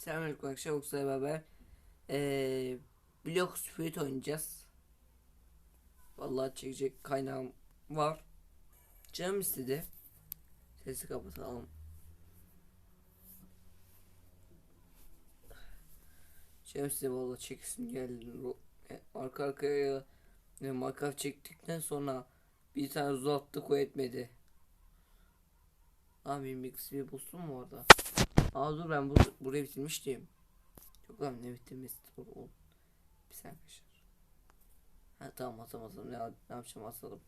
Selamünaleyküm arkadaşlar. Oksa'yla beraber ee, Block Spirit oynayacağız. Vallahi çekecek kaynağım var. Canım istedi. Sesi kapatalım. Canım istedi vallahi çeksin geldi. E, Arka arkaya e, makaf çektikten sonra bir tane uzattık o etmedi. Abi mix bir boostum mu orada? Aa dur ben bu, burayı bitirmiştim. Yok lan ne bitirmesi dur oğlum. Bir saniye arkadaşlar. Ha tamam atalım ne, ne yapacağım atalım.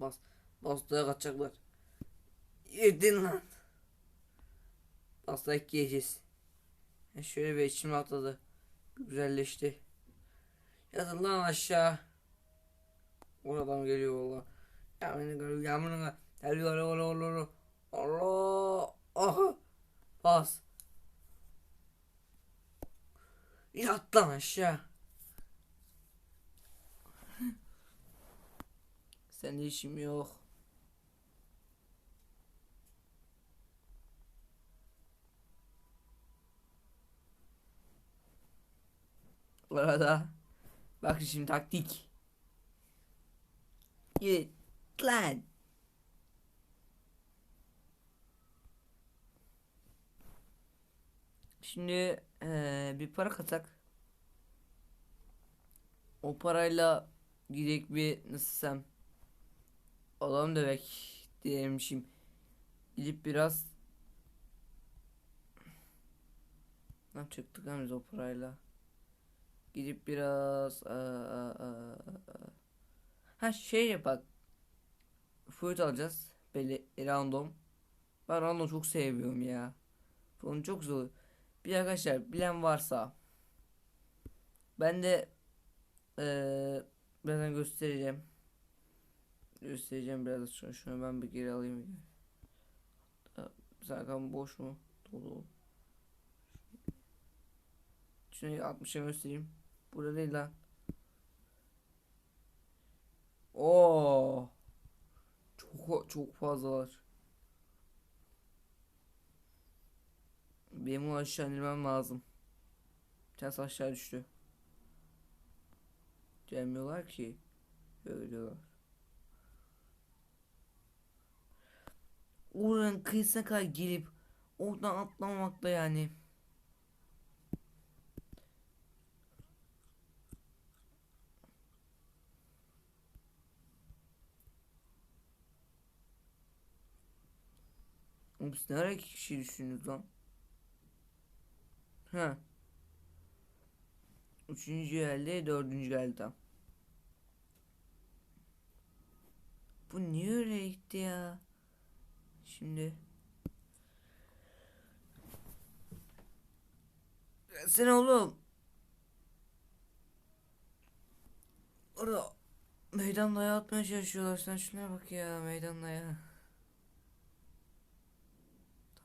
Bas. Bastaya kaçacaklar. Yedin lan. Bastaya yiyeceğiz. Ya şöyle bir içim atladı. Güzelleşti. Yatın lan aşağı. Oradan geliyor valla. Ya beni görüyor. Yağmuruna. Geliyor. Allah. Aha. Bas. Yat lan aşağı. Senin işim yok. Bu bak şimdi taktik. Git lan. Şimdi eee, bir para katak. O parayla gidek bir nasıl desem adam dövek diyemişim. Gidip biraz ne yapacaktık biz o parayla? Gidip biraz aa, aa, aa, ha şey yapak. Fruit alacağız. Böyle random. Ben random çok seviyorum ya. Bunu çok zor. Bir arkadaşlar bilen varsa ben de eee birazdan göstereceğim. Göstereceğim biraz şunu, şunu ben bir geri alayım. Zaten boş mu? Dolu. Şunu 60'a göstereyim. Burada değil lan. Oo. Çok çok fazla Benim onu aşağı inmem lazım. Tanesi aşağı düştü. Gelmiyorlar ki. Öyle diyorlar. Oranın kıyısına kadar gelip oradan atlamamak da yani. Oğlum siz ne ara iki kişi düşündünüz lan? Ha. Üçüncü geldi, dördüncü geldi tam. Bu niye öyle gitti ya? Şimdi. Sen oğlum. Orada meydan dayağı atmaya çalışıyorlar. Sen şuna bak ya meydan dayağı.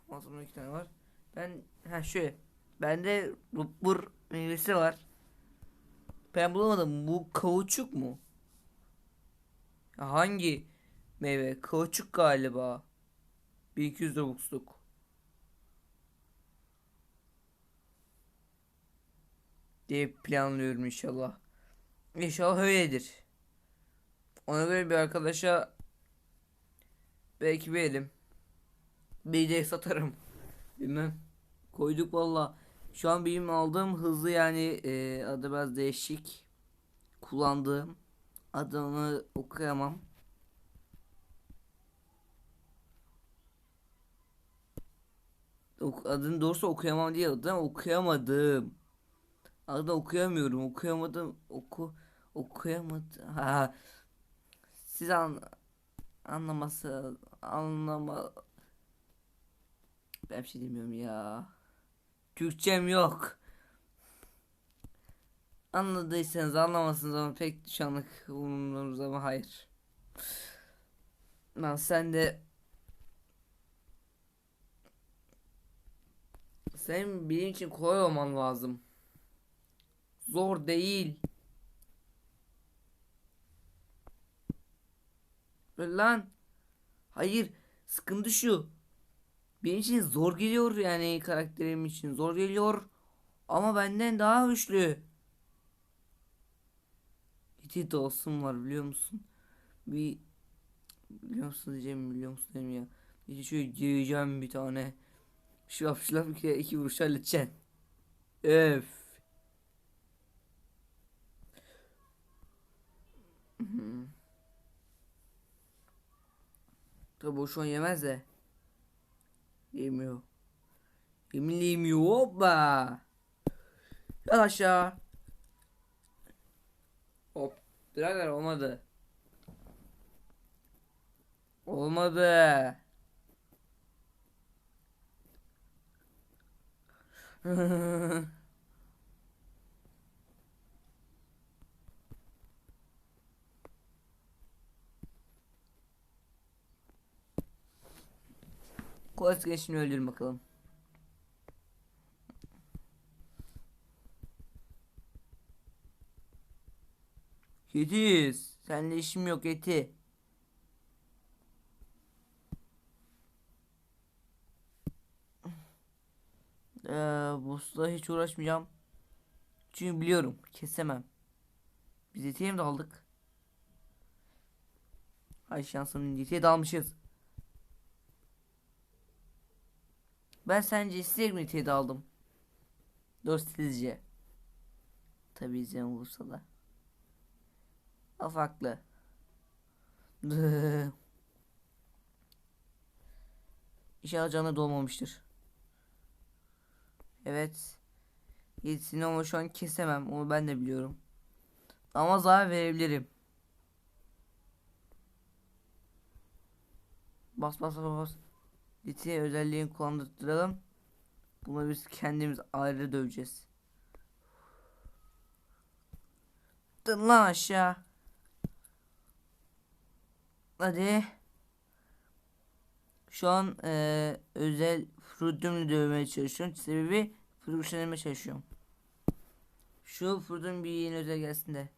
Tamam sonra iki tane var. Ben ha şöyle. Bende rupur meyvesi var. Ben bulamadım. Bu kauçuk mu? Hangi meyve? Kauçuk galiba. 1200 Robux'luk. diye planlıyorum inşallah. İnşallah öyledir. Ona göre bir arkadaşa belki veririm. Bir de satarım. Bilmem. Koyduk valla. Şu an benim aldığım hızlı yani e, adı biraz değişik. Kullandığım adını okuyamam. Ok, adını doğrusu okuyamam değil adını okuyamadım. Adını okuyamıyorum okuyamadım oku okuyamadım. Ha. Siz an anlaması anlama ben bir şey demiyorum ya. Türkçem yok. Anladıysanız anlamazsınız ama pek şu anlık umurumda ama hayır. Lan sen de sen benim için kolay olman lazım. Zor değil. Lan. Hayır. Sıkıntı şu. Benim için zor geliyor yani karakterim için zor geliyor. Ama benden daha güçlü. İti dostum var biliyor musun? Bir biliyor musun diyeceğim biliyor musun diyeyim ya. Bir şöyle gireceğim bir tane. Şılap şılap iki, iki vuruş halledeceksin. Öf. Tabi o şu an yemez de. Yemiyor. Yeminle yemiyor. Hoppa. Yat aşağı. Hop. Birader olmadı. Olmadı. Klasik eşini öldürün bakalım. Yediz. Seninle işim yok eti. Ee, boss'la hiç uğraşmayacağım. Çünkü biliyorum kesemem. Biz etiye mi daldık? Ay şansım etiye dalmışız. Ben sence isteyerek mi etiye daldım? Dostsizce. Tabii izleyen olursa da. Afaklı. İnşallah canı dolmamıştır. Evet. Yedisini ama şu an kesemem. Onu ben de biliyorum. Ama zarar verebilirim. Bas bas bas bas. Yetiye özelliğini kullandıralım. Bunu biz kendimiz ayrı döveceğiz. Dur lan aşağı. Hadi. Şu an eee, özel Fruit'ümle dövmeye çalışıyorum. Sebebi Fruit'lemeye çalışıyorum. Şu Fruit'un bir yeni özel gelsin de.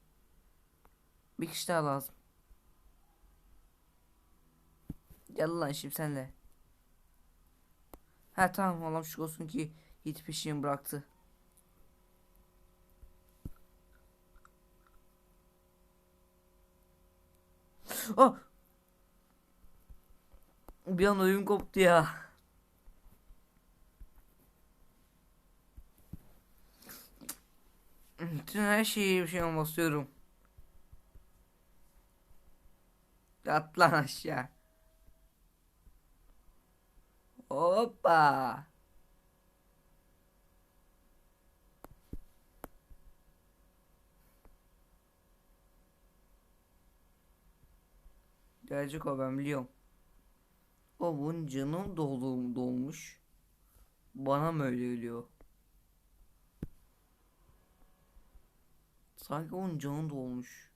Bir kişi daha lazım. Gel lan şimdi senle. Ha tamam Allah'ım şükür olsun ki Yiğit peşimi bıraktı. Oh! Bir an oyun koptu ya. Bütün her şeyi bir şey basıyorum. At lan aşağı. Hoppa. Gelecek o ben biliyorum. O bunun canım dolu dolmuş. Bana mı öyle geliyor? Sanki onun canı dolmuş.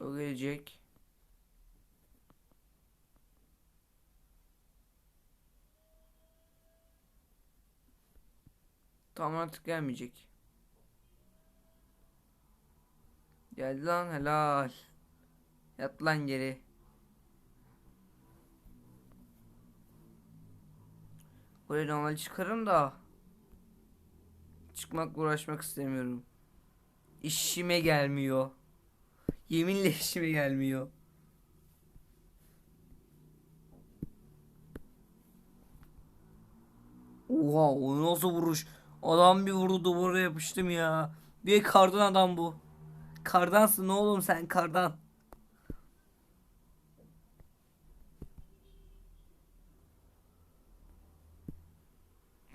O gelecek. Tam artık gelmeyecek. Geldi lan helal. Yat lan geri. Buraya normal çıkarım da. Çıkmak uğraşmak istemiyorum. İşime gelmiyor. Yeminle işime gelmiyor. Oha o nasıl vuruş? Adam bir vurdu duvara yapıştım ya. Bir kardan adam bu. Kardansın oğlum sen kardan.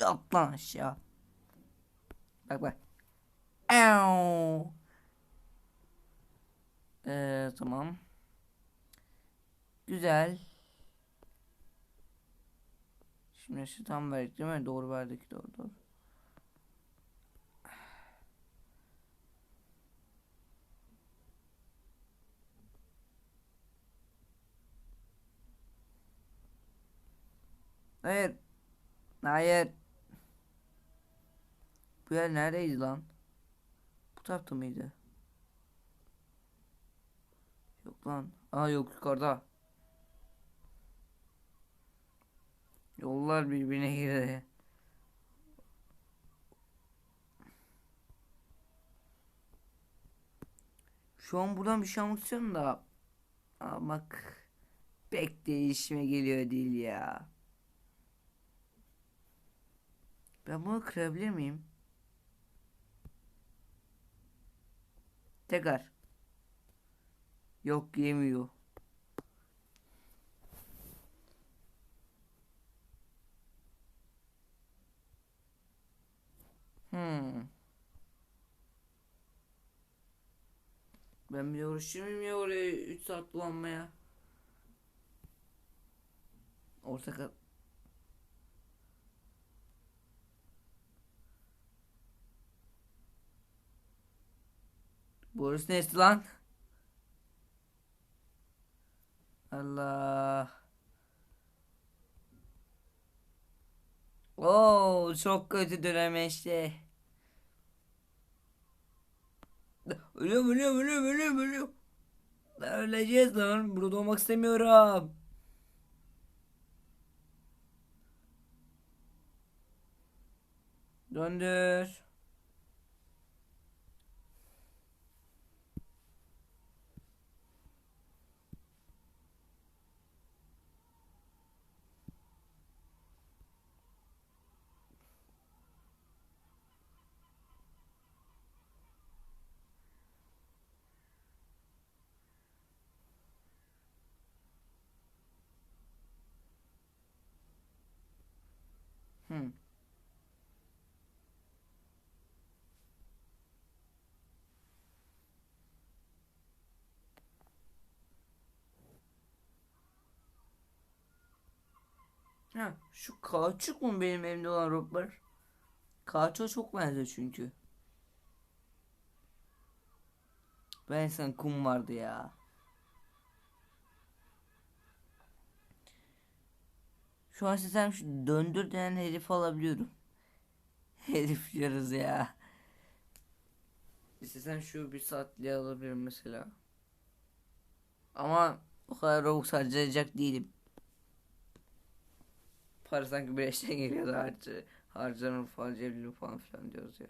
Yat lan aşağı. Bak bak. Ew. Ee, tamam. Güzel. Şimdi şu tam verdik değil mi? Doğru verdik. Doğru doğru. Hayır. Hayır. Bu yer neredeydi lan? Bu tarafta mıydı? Lan? Aa yok yukarıda. Yollar birbirine girdi. Şu an buradan bir şey almak istiyorum da almak pek değişime geliyor değil ya. Ben bunu kırabilir miyim? Tekrar. Yok yemiyor. Hmm. Ben bir uğraşayım ya oraya 3 saat dolanmaya. Orta kat. Burası neresi lan? Allah. Oo çok kötü dönemeçti. Ölüyorum ölüyorum ölüyorum ölüyorum ölüyorum. Öleceğiz lan. Burada olmak istemiyorum. Döndür. Hmm. Ha, şu kauçuk mu benim elimde olan roblar? Kauçuğa çok benziyor çünkü. Ben sen kum vardı ya. Şu an sistem şu döndür denen herifi alabiliyorum. Herif yarız ya. İstesem şu bir saatliğe alabilirim mesela. Ama o kadar Robux harcayacak değilim. Para sanki bir eşten geliyor da harca, harcarım harcayabilirim falan filan diyoruz ya.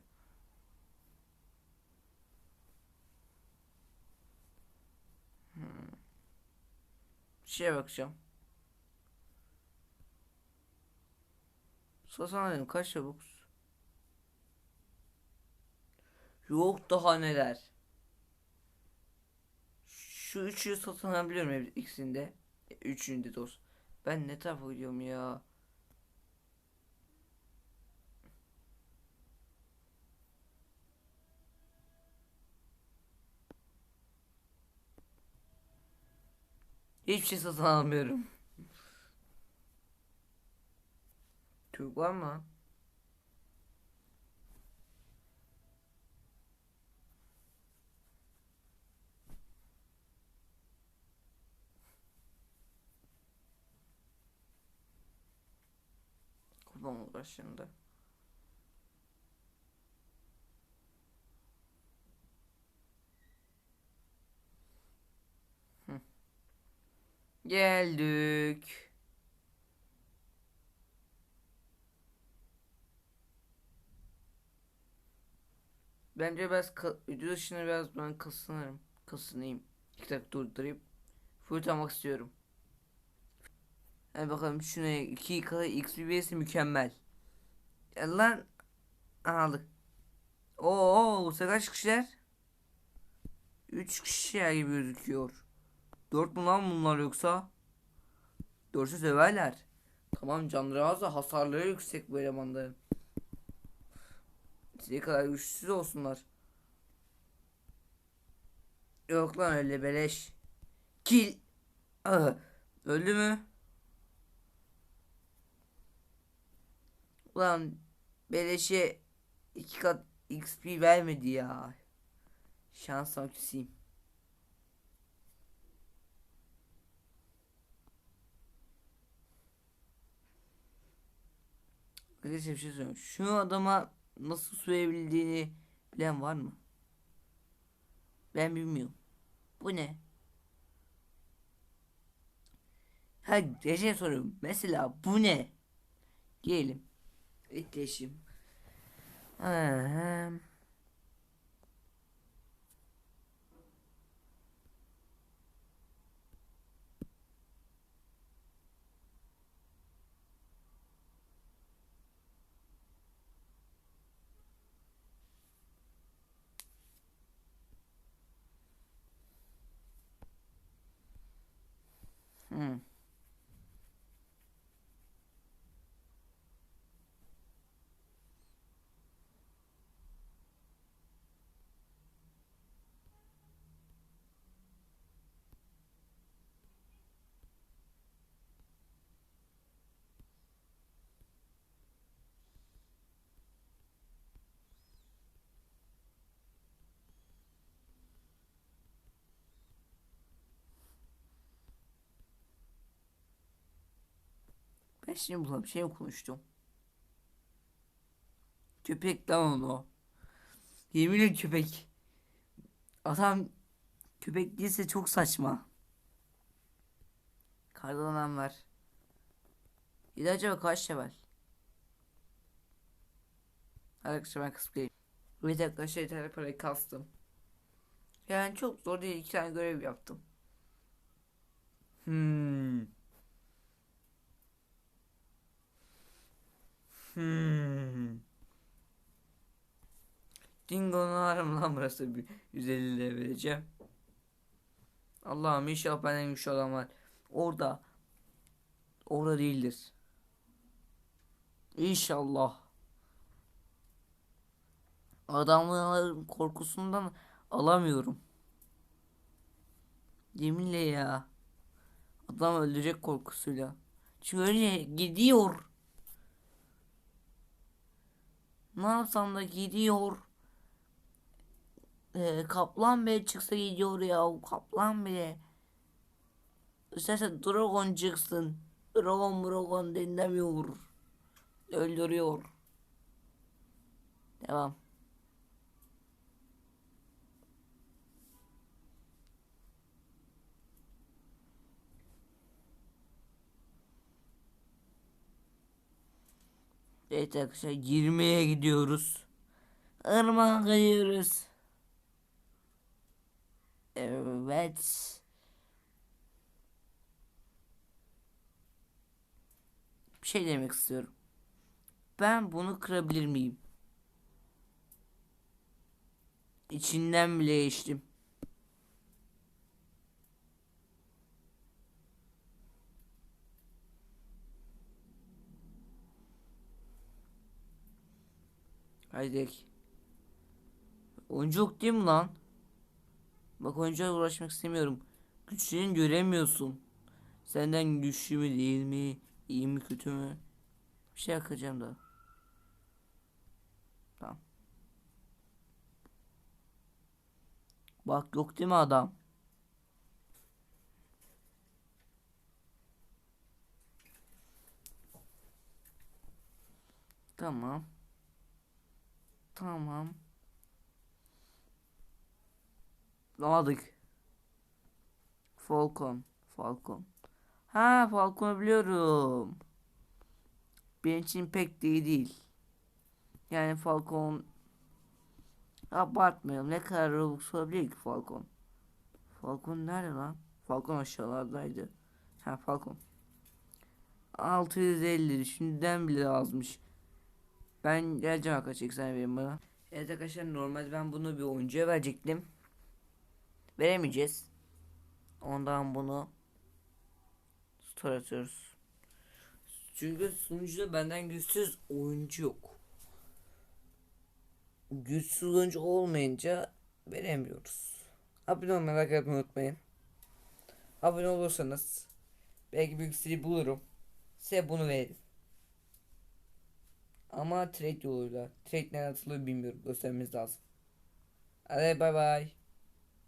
Hmm. Şeye bakacağım. Satın alayım kaç çabuk? Yok daha neler. Şu üçü satın alabiliyorum ikisinde. E, Üçünde dost. Ben ne tarafa gidiyorum ya? Hiçbir şey satın almıyorum. Türk var mı? Kurban olur Geldik. Bence biraz video dışında biraz ben kasınırım. Kasınayım. İki dakika durdurayım. Full almak istiyorum. Hadi bakalım şuna 2 kadar XPBS'i mükemmel. Ya lan aldık. Oo, bu sefer kişiler? 3 kişi gibi gözüküyor. 4 mu lan bunlar yoksa? 4'ü severler. Tamam canları da hasarları yüksek bu elemanların. Ne kadar güçsüz olsunlar. Yok lan öyle beleş. Kill. Aa, öldü mü? Ulan beleşe iki kat XP vermedi ya. Şansım küseyim. Arkadaşlar bir şey söyleyeyim. Şu adama nasıl sürebildiğini bilen var mı? Ben bilmiyorum. Bu ne? Ha gece şey soruyorum. Mesela bu ne? Diyelim. İtleşim. Aha. Ben şimdi buna bir şey konuştum? Köpek lan o. Yemin ederim köpek. Adam köpek değilse çok saçma. Kardan var. Bir de acaba kaç level? Arkadaşlar ben kısıp geleyim. Evet arkadaşlar yeterli parayı kastım. Yani çok zor değil. iki tane görev yaptım. Hmm. Hmm. Dingo'nun ağrım lan burası bir 150 lira vereceğim. Allah'ım inşallah benden güçlü olan var. Orada. Orada değildir. İnşallah. Adamların korkusundan alamıyorum. Yeminle ya. Adam öldürecek korkusuyla. Çünkü öyle gidiyor. Ne yapsam da gidiyor. Ee, kaplan bile çıksa gidiyor ya. Kaplan bile. İsterse dragon çıksın. Dragon dragon dinlemiyor. Öldürüyor. Devam. Evet arkadaşlar girmeye gidiyoruz. Irmağa gidiyoruz. Evet. Bir şey demek istiyorum. Ben bunu kırabilir miyim? İçinden bile geçtim. Haydi. Oyuncak değil mi lan? Bak oyuncakla uğraşmak istemiyorum. Güçlerini göremiyorsun. Senden güçlü mü değil mi? İyi mi kötü mü? Bir şey yakacağım da. Tamam. Bak yok değil mi adam? Tamam. Tamam. Aldık. Falcon. Falcon. Ha Falcon'u biliyorum. Benim için pek de iyi değil. Yani Falcon abartmayalım. Ne kadar Robux olabilir ki Falcon? Falcon nerede lan? Falcon aşağılardaydı. Ha Falcon. 650 şimdiden bile azmış. Ben geleceğim arkadaşlar sen verin bana. Evet arkadaşlar normalde ben bunu bir oyuncuya verecektim. Veremeyeceğiz. Ondan bunu store atıyoruz. Çünkü sunucuda benden güçsüz oyuncu yok. Güçsüz oyuncu olmayınca veremiyoruz. Abone olmayı merak etmeyi unutmayın. Abone olursanız belki bir sürü bulurum. Size bunu veririm. Ama trade yoluyla. Trade nereden atılıyor bilmiyorum. Göstermemiz lazım. Hadi bay bay.